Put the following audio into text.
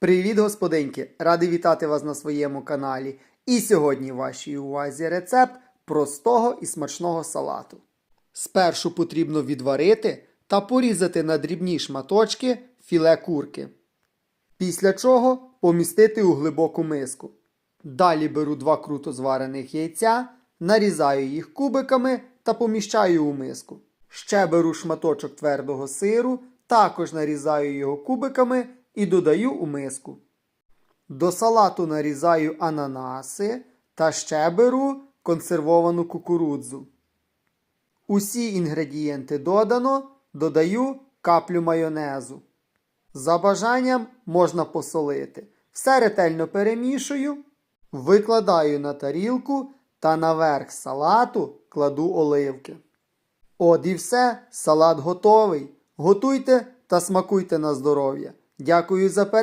Привіт, господинки! Радий вітати вас на своєму каналі. І сьогодні в вашій увазі рецепт простого і смачного салату. Спершу потрібно відварити та порізати на дрібні шматочки філе курки. Після чого помістити у глибоку миску. Далі беру два круто зварених яйця, нарізаю їх кубиками та поміщаю у миску. Ще беру шматочок твердого сиру, також нарізаю його кубиками і додаю у миску. До салату нарізаю ананаси та ще беру консервовану кукурудзу. Усі інгредієнти додано, додаю каплю майонезу. За бажанням можна посолити. Все ретельно перемішую, викладаю на тарілку та наверх салату кладу оливки. От і все, салат готовий. Готуйте та смакуйте на здоров'я. Дякую за перегляд.